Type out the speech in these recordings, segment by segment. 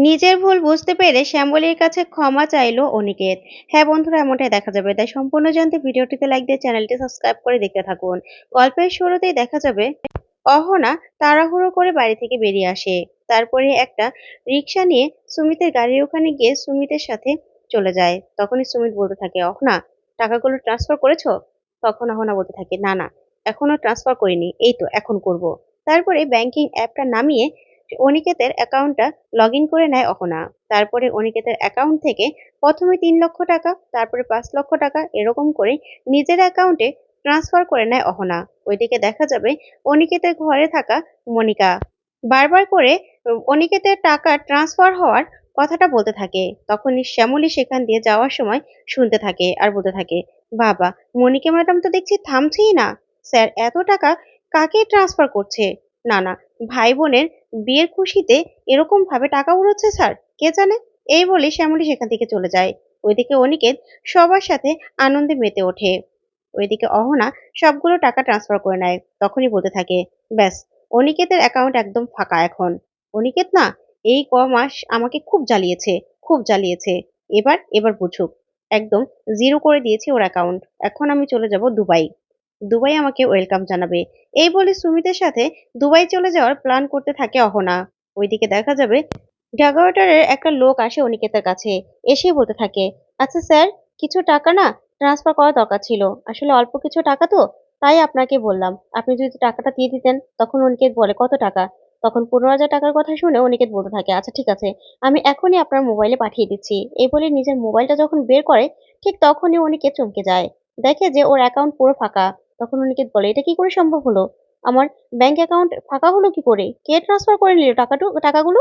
নিজের ভুল বুঝতে পেরে শ্যামলীর কাছে ক্ষমা চাইলো অনিকেত। হ্যাঁ বন্ধুরা, এমনটাই দেখা যাবে। তাই সম্পূর্ণ জানতে ভিডিওটিতে লাইক দিয়ে চ্যানেলটি সাবস্ক্রাইব করে দেখতে থাকুন। গল্পের শুরুতেই দেখা যাবে, অহনা তাড়াহুড়ো করে বাড়ি থেকে বেরিয়ে আসে। তারপরে একটা রিক্সা নিয়ে সুমিতের গাড়ির ওখানে গিয়ে সুমিতের সাথে চলে যায়। তখনই সুমিত বলতে থাকে, অহনা, টাকাগুলো ট্রান্সফার করেছ? তখন অহনা বলতে থাকে, না না, এখনও ট্রান্সফার করিনি, এই তো, এখন করব। তারপরে ব্যাংকিং অ্যাপটা নামিয়ে অনিকেতের অ্যাকাউন্টটা লগ করে নেয় অহনা। তারপরে অনিকেতের অ্যাকাউন্ট থেকে প্রথমে তিন লক্ষ টাকা, তারপরে পাঁচ লক্ষ টাকা এরকম করে নিজের অ্যাকাউন্টে ট্রান্সফার করে নেয় অহনা। ওইদিকে দেখা যাবে অনিকেতের ঘরে থাকা মনিকা। বারবার করে অনিকেতের টাকা ট্রান্সফার হওয়ার কথাটা বলতে থাকে। তখনই শ্যামলী সেখান দিয়ে যাওয়ার সময় শুনতে থাকে আর বলতে থাকে, বাবা, মনিকা ম্যাডাম তো দেখছি থামছেই না। স্যার, এত টাকা কাকে ট্রান্সফার করছে? না না, ভাই বোনের বিয়ের খুশিতে এরকম ভাবে টাকা উড়োচ্ছে স্যার? কে জানে? এই বলে শ্যামলী সেখান থেকে চলে যায়। ওইদিকে অনিকেত সবার সাথে আনন্দে মেতে ওঠে। ওইদিকে অহনা সবগুলো টাকা ট্রান্সফার করে নেয়, তখনই বলতে থাকে, ব্যাস, অনিকেতের অ্যাকাউন্ট একদম ফাঁকা এখন। অনিকেত না, এই ক মাস আমাকে খুব জ্বালিয়েছে খুব জ্বালিয়েছে। এবার এবার বুঝুক। একদম জিরো করে দিয়েছি ওর অ্যাকাউন্ট এখন আমি চলে যাব দুবাই। দুবাই আমাকে ওয়েলকাম জানাবে। এই বলে সুমিতের সাথে দুবাই চলে যাওয়ার প্ল্যান করতে থাকে অহনা। ওইদিকে দেখা যাবে ডাগাওয়াটারের একটা লোক আসে অনিকেতের কাছে, এসে বলতে থাকে আচ্ছা স্যার, কিছু টাকা না? ট্রান্সফার করা দরকার ছিল। আসলে অল্প কিছু টাকা তো? তাই আপনাকে বললাম, আপনি যদি টাকাটা দিয়ে দিতেন, তখন অনিকেত বলে, কত টাকা? তখন পনেরো হাজার টাকার কথা শুনে অনিকেত বলতে থাকে আচ্ছা ঠিক আছে, আমি এখনই আপনার মোবাইলে পাঠিয়ে দিচ্ছি। এই বলে নিজের মোবাইলটা যখন বের করে, ঠিক তখনই অনিকেত চমকে যায়। দেখে যে ওর অ্যাকাউন্ট পুরো ফাঁকা। তখন অনিকেত বলে, এটা কি করে সম্ভব হলো? আমার ব্যাংক অ্যাকাউন্ট ফাঁকা হলো কি করে? কে ট্রান্সফার করে নিল টাকাটু, টাকাগুলো?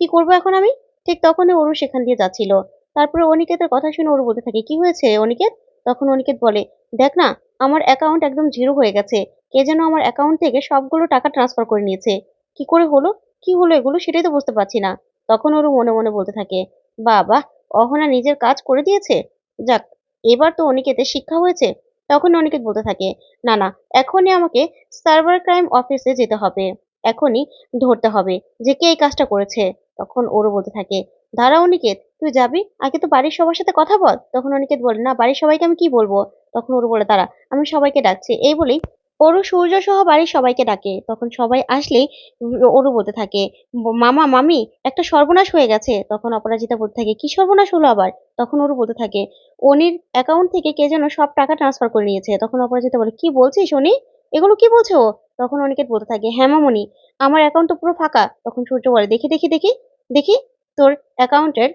কি করব এখন আমি? ঠিক তখনই ওরু সেখান দিয়ে যাচ্ছিল। তারপরে অনিকেতের কথা শুনে ওরু বলতে থাকে, কি হয়েছে অনিকেত? তখন অনিকেত বলে, দেখ না, আমার অ্যাকাউন্ট একদম জিরো হয়ে গেছে। কে যেন আমার অ্যাকাউন্ট থেকে সবগুলো টাকা ট্রান্সফার করে নিয়েছে। কি করে হলো? কি হলো এগুলো সেটাই তো বুঝতে পারছি না। তখন ওরু মনে মনে বলতে থাকে বাবা অহনা নিজের কাজ করে দিয়েছে? যাক, এবার তো অনিকেতের শিক্ষা হয়েছে। তখন অনিকেত বলতে থাকে, না না, এখনই আমাকে সার্ভার ক্রাইম অফিসে যেতে হবে, এখনই ধরতে হবে যে কে এই কাজটা করেছে। তখন ওরও বলতে থাকে, দাঁড়া অনিকেত, তুই যাবি? আগে তো বাড়ির সবার সাথে কথা বল। তখন অনিকেত বলে, না, বাড়ির সবাইকে আমি কি বলব? তখন ওর বলে, দাঁড়া, আমি সবাইকে ডাকছি। এই বলেই ওরও সূর্য সহ বাড়ির সবাইকে ডাকে। তখন সবাই আসলেই ওরও বলতে থাকে, মামা, মামি, একটা সর্বনাশ হয়ে গেছে। তখন অপরাজিতা বলতে থাকে, কি সর্বনাশ হলো আবার? তখন ওরও বলতে থাকে, অনির অ্যাকাউন্ট থেকে কে যেন সব টাকা ট্রান্সফার করে নিয়েছে। তখন অপরাজিতা বলে, কি বলছিস অনি? এগুলো কি বলছো? তখন অনিকেত বলতে থাকে হ্যাঁ মামনি, আমার অ্যাকাউন্ট তো পুরো ফাঁকা। তখন সূর্য বলে, দেখি দেখি দেখি দেখি, তোর অ্যাকাউন্টের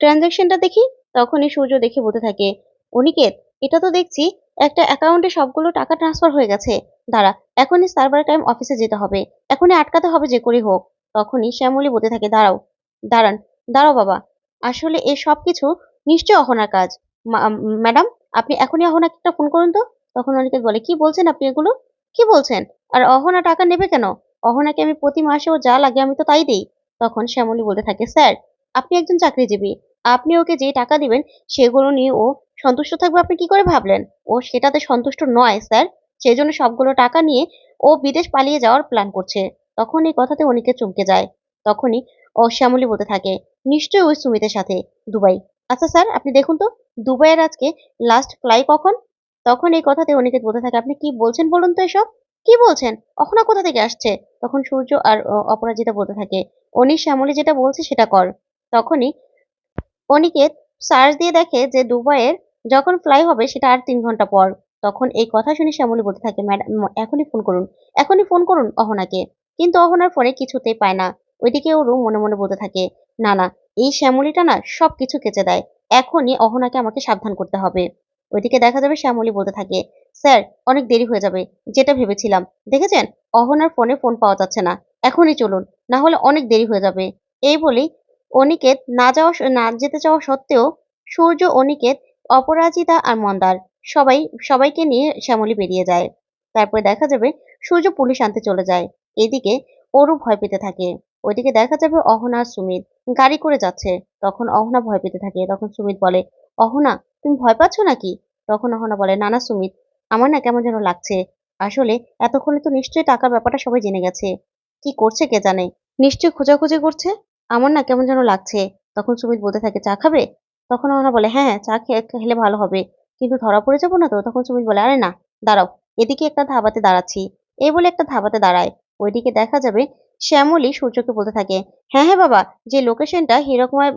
ট্রানজাকশনটা দেখি। তখনই সূর্য দেখে বলতে থাকে, অনিকেত, এটা তো দেখছি একটা অ্যাকাউন্টে সবগুলো টাকা ট্রান্সফার হয়ে গেছে। দাঁড়া, এখনই সার্ভার টাইম অফিসে যেতে হবে। এখনই আটকাতে হবে যে করেই হোক। তখনই শ্যামলী বলতে থাকে, দাঁড়াও, দাঁড়ান, দাঁড়াও বাবা। আসলে এ সব কিছু নিশ্চয় অহনার কাজ। ম্যাডাম আপনি এখনই অহনাকে একটা ফোন করুন তো। তখন অনিকেত বলে, কি বলছেন আপনি এগুলো? কি বলছেন? আর অহনা টাকা নেবে কেন? অহনাকে আমি প্রতি মাসে ও যা লাগে আমি তো তাই দিই। তখন শ্যামলী বলতে থাকে, স্যার, আপনি একজন চাকরিজীবী। আপনি ওকে যে টাকা দিবেন, সেগুলো নিয়ে ও সন্তুষ্ট থাকবে, আপনি কি করে ভাবলেন? ও সেটাতে সন্তুষ্ট নয়, স্যার। সেই জন্য সবগুলো টাকা নিয়ে ও বিদেশ পালিয়ে যাওয়ার প্ল্যান করছে। তখন এই কথাতে অনিকে চমকে যায়। তখনই শ্যামলী বলতে থাকে, নিশ্চয়ই ওই সুমিতের সাথে, দুবাই। আচ্ছা স্যার, আপনি দেখুন তো, দুবাইয়ের আজকে লাস্ট ফ্লাই কখন? তখন এই কথাতে অনিকেত বলতে থাকে, আপনি কি বলছেন বলুন তো এসব? কি বলছেন? অখনা কোথা থেকে আসছে? তখন সূর্য আর অপরাজিতা বলতে থাকে অনিশ শ্যামলী যেটা বলছে সেটা কর। তখনই অনিকেত সার্চ দিয়ে দেখে যে দুবাইয়ের যখন ফ্লাই হবে সেটা আর তিন ঘণ্টা পর। তখন এই কথা শুনে শ্যামলী বলতে থাকে, ম্যাডাম এখনই ফোন করুন। এখনই ফোন করুন অহনাকে। কিন্তু অহনার ফোনে কিছুতেই পায় না। ওইদিকে ওরও মনে মনে বলতে থাকে, না না, এই শ্যামলীটা না সব কিছু কেচে দেয়। এখনই অহনাকে আমাকে সাবধান করতে হবে। ওইদিকে দেখা যাবে শ্যামলী বলতে থাকে, স্যার, অনেক দেরি হয়ে যাবে, যেটা ভেবেছিলাম। দেখেছেন? অহনার ফোনে ফোন পাওয়া যাচ্ছে না। এখনই চলুন, না হলে অনেক দেরি হয়ে যাবে। এই বলেই অনিকেত না যাওয়া না যেতে চাওয়া সত্ত্বেও সূর্য, অনিকেত, অপরাজিতা আর মন্দার সবাই, সবাইকে নিয়ে শ্যামলী বেরিয়ে যায়। তারপরে দেখা যাবে সূর্য পুলিশ আনতে চলে যায়। এদিকে ওরও ভয় পেতে থাকে। ওইদিকে দেখা যাবে অহনা আর সুমিত গাড়ি করে যাচ্ছে। তখন অহনা ভয় পেতে থাকে। তখন সুমিত বলে, অহনা, তুমি ভয় পাচ্ছ নাকি? তখন অহনা বলে, না না, সুমিত, আমার না কেমন যেন লাগছে। আসলে এতক্ষণে তো নিশ্চয়ই টাকার ব্যাপারটা সবাই জেনে গেছে। কি করছে কে জানে? নিশ্চয়ই খোঁজাখুঁজি করছে? আমার না কেমন যেন লাগছে। তখন সুমিত বলতে থাকে, চা খাবে? তখন অহনা বলে হ্যাঁ হ্যাঁ চা খেয়ে, খেলে ভালো হবে। কিন্তু ধরা পড়ে যাব না তো? তখন সুমিত বলে, আরে না, দাঁড়াও, এদিকে একটা ধাবাতে দাঁড়াচ্ছি। এই বলে একটা ধাবাতে দাঁড়ায়। ওইদিকে দেখা যাবে শ্যামলী সূর্যকে বলতে থাকে হ্যাঁ হ্যাঁ বাবা, যে লোকেশনটা হিরকুমার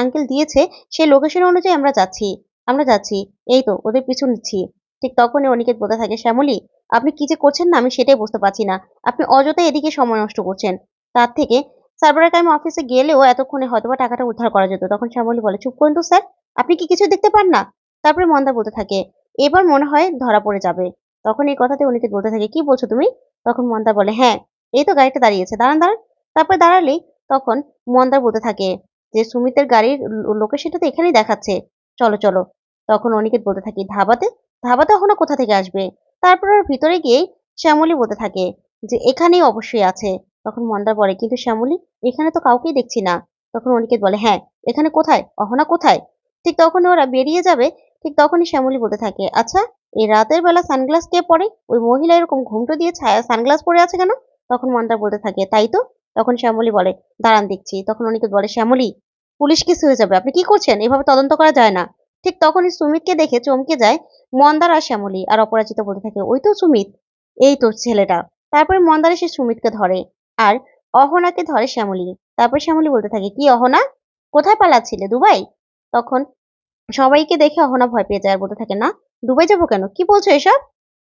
আঙ্কেল দিয়েছে সেই লোকেশন অনুযায়ী আমরা যাচ্ছি আমরা যাচ্ছি। এই তো, ওদের পিছু নিচ্ছি ঠিক তখনই অনিকেত বলতে থাকে, শ্যামলী, আপনি কি যে করছেন না, আমি সেটাই বুঝতে পারছি না। আপনি অযথা এদিকে সময় নষ্ট করছেন। তার থেকে সার্ভারের টাইম অফিসে গেলেও এতক্ষণে হয়তোবা টাকাটা উদ্ধার করা যেত। তখন শ্যামলী বলে, চুপ করুন তো স্যার, আপনি কি কিছু দেখতে পান না? তারপরে মন্দা বলতে থাকে, এবার মনে হয় ধরা পড়ে যাবে। তখন এই কথাতে অনিকেত বলতে থাকে, কি বলছো তুমি? তখন মন্দা বলে হ্যাঁ এই তো গাড়িটা দাঁড়িয়েছে, দাঁড়ান দাঁড়ান। তারপরে দাঁড়ালেই তখন মন্দার বলতে থাকে যে, সুমিতের গাড়ির লোকেশনটা তো এখানেই দেখাচ্ছে। চলো চলো। তখন অনিকেত বলতে থাকি, ধাবাতে ধাবাতে এখনও কোথা থেকে আসবে? তারপর ভিতরে গিয়েই শ্যামলী বলতে থাকে যে, এখানেই অবশ্যই আছে। তখন মন্দার বলে, কিন্তু শ্যামলী, এখানে তো কাউকেই দেখছি না। তখন অনিকেত বলে হ্যাঁ এখানে কোথায়? অহনা কোথায়? ঠিক তখন ওরা বেরিয়ে যাবে, ঠিক তখনই শ্যামলী বলতে থাকে আচ্ছা এই রাতের বেলা সানগ্লাস কে পরে? ওই মহিলা এরকম ঘুমটো দিয়ে ছায়া সানগ্লাস পরে আছে কেন? তখন মন্দার বলতে থাকে, তাই তো? তখন শ্যামলী বলে, দাঁড়ান দেখছি। তখন অনিকেত বলে, শ্যামলী, পুলিশ কেস হয়ে যাবে, আপনি কি করছেন? এভাবে তদন্ত করা যায় না। ঠিক তখনই সুমিতকে দেখে চমকে যায় মন্দার আর শ্যামলী, আর অপরাজিত বলতে থাকে, ওই তো সুমিত, এই তো ছেলেটা। তারপরে মন্দার এসে সুমিতকে ধরে। আর অহনাকে ধরে শ্যামলী। তারপর শ্যামলী বলতে থাকে, কি অহনা? কোথায় পালাচ্ছিলে দুবাই? তখন সবাইকে দেখে অহনা ভয় পেয়ে যায় আর বলতে থাকে, না, দুবাই যাব কেন? কি বলছো এসব?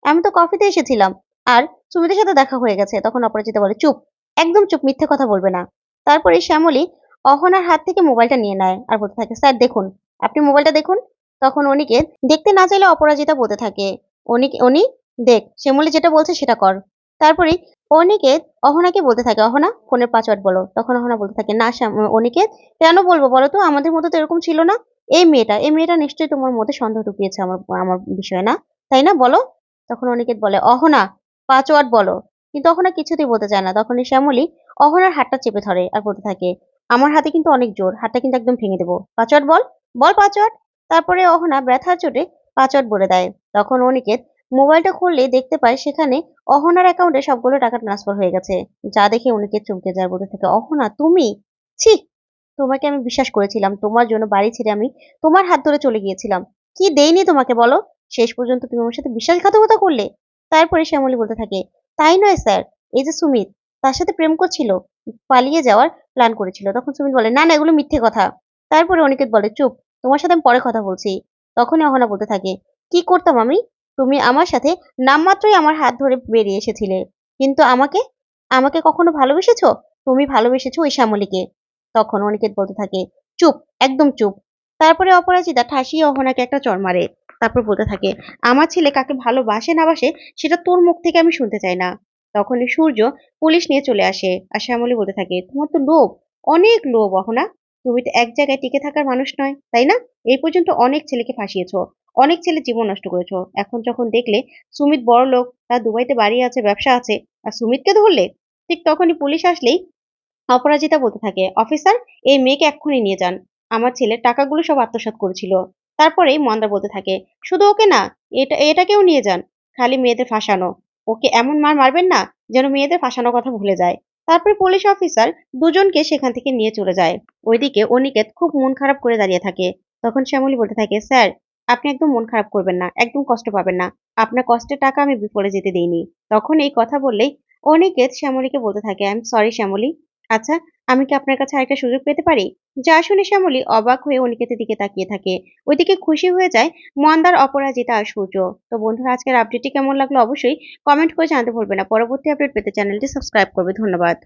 আমি তো কফিতে এসেছিলাম। আর সুমিতের সাথে দেখা হয়ে গেছে। তখন অপরাজিতা বলে, চুপ, একদম চুপ, মিথ্যে কথা বলবে না। তারপরে শ্যামলী অহনার হাত থেকে মোবাইলটা নিয়ে নেয় আর বলতে থাকে, স্যার, দেখুন, আপনি মোবাইলটা দেখুন। তখন অনিকে দেখতে না চাইলে অপরাজিতা বলতে থাকে, অনিক, অনি, দেখ, শ্যামলী যেটা বলছে সেটা কর। তারপরে অনিকেত অহনাকে বলতে থাকে, অহনা, ফোনের পাসওয়ার্ড বলো। তখন অহনা বলতে থাকে, না অনিকেত কেন বলব বলো তো? আমাদের মতো তো এরকম ছিল না। এই মেয়েটা এই মেয়েটা নিশ্চয়ই তোমার মধ্যে সন্দেহ ঢুকিয়েছে আমার আমার বিষয়ে, না? তাই না? বলো। তখন অনিকেত বলে, অহনা পাসওয়ার্ড বলো। কিন্তু অহনা কিছুতেই বলতে চায় না। তখনই শ্যামলী অহনার হাতটা চেপে ধরে আর বলতে থাকে, আমার হাতে কিন্তু অনেক জোর, হাতটা কিন্তু একদম ভেঙে দেবো। পাসওয়ার্ড বল বল পাসওয়ার্ড তারপরে অহনা ব্যথার চোটে পাসওয়ার্ড বলে দেয়। তখন অনিকেত মোবাইলটা খুললে দেখতে পায় সেখানে অহনার অ্যাকাউন্টে সবগুলো টাকা ট্রান্সফার হয়ে গেছে। যা দেখে অনিকেত চমকে যায়, বলতে থাকে, অহনা, তুমি? ছি, তোমাকে আমি বিশ্বাস করেছিলাম, তোমার জন্য বাড়ি ছেড়ে আমি তোমার হাত ধরে চলে গিয়েছিলাম। কি দেইনি তোমাকে, বলো? শেষ পর্যন্ত তুমি আমার সাথে বিশ্বাসঘাতকতা করলে? তারপরে শ্যামলী বলতে থাকে, তাই নয়, স্যার, এই যে সুমিত, তার সাথে প্রেম করছিল, পালিয়ে যাওয়ার প্ল্যান করেছিল। তখন সুমিত বলে, না না, এগুলো মিথ্যে কথা। তারপরে অনিকেত বলে, চুপ, তোমার সাথে আমি পরে কথা বলছি। তখনই অহনা বলতে থাকে, কি করতাম আমি? তুমি আমার সাথে নামমাত্রই আমার হাত ধরে বেরিয়ে এসেছিলে। কিন্তু আমাকে আমাকে কখনো ভালোবেসেছো? তুমি ভালোবেসেছো ওই শ্যামলীকে তখন অনিকেত বলতে থাকে, চুপ, একদম চুপ। তারপরে অপরাজিতা ঠাসিয়ে অহনাকে একটা চর মারে। তারপর বলতে থাকে, আমার ছেলে কাকে ভালোবাসে না বাসে, সেটা তোর মুখ থেকে আমি শুনতে চাই না। তখনই সূর্য পুলিশ নিয়ে চলে আসে আর শ্যামলী বলতে থাকে, তোমার তো লোভ, অনেক লোভ অহনা। তুমি তো এক জায়গায় টিকে থাকার মানুষ নয়, তাই না? এই পর্যন্ত অনেক ছেলেকে ফাঁসিয়েছো। অনেক ছেলে জীবন নষ্ট করেছ। এখন যখন দেখলে সুমিত বড় লোক, তার দুবাইতে বাড়ি আছে, ব্যবসা আছে, আর সুমিতকে ধরলে ঠিক তখনই পুলিশ আসলেই অপরাজিতা বলতে থাকে, অফিসার, এই মেয়েকে এক্ষুনি নিয়ে যান। আমার ছেলে টাকাগুলো সব আত্মসাৎ করেছিল। তারপরেই মন্দা বলতে থাকে, শুধু ওকে না, এটা, এটাকেও নিয়ে যান। খালি মেয়েদের ফাঁসানো। ওকে এমন মার মারবেন না, যেন মেয়েদের ফাঁসানোর কথা ভুলে যায়। তারপরে পুলিশ অফিসার দুজনকে সেখান থেকে নিয়ে চলে যায়। ওইদিকে অনিকেত খুব মন খারাপ করে দাঁড়িয়ে থাকে। তখন শ্যামলী বলতে থাকে, স্যার আপনি একদম মন খারাপ করবেন না, একদম কষ্ট পাবেন না। আপনার কষ্টের টাকা আমি বিফলে যেতে দিইনি। তখন এই কথা বললেই অনিকেত শ্যামলীকে বলতে থাকে আই এম সরি শ্যামলী। আচ্ছা আমি কি আপনার কাছে আরেকটা সুযোগ পেতে পারি? যা শুনে শ্যামলী অবাক হয়ে অনিকেতের দিকে তাকিয়ে থাকে। ওইদিকে খুশি হয়ে যায় মন্দার অপরাজিতা আর সূর্য। তো বন্ধুরা, আজকের আপডেটটি কেমন লাগল অবশ্যই কমেন্ট করে জানাতে ভুলবে না। পরবর্তী আপডেট পেতে চ্যানেলটি সাবস্ক্রাইব করবে। ধন্যবাদ।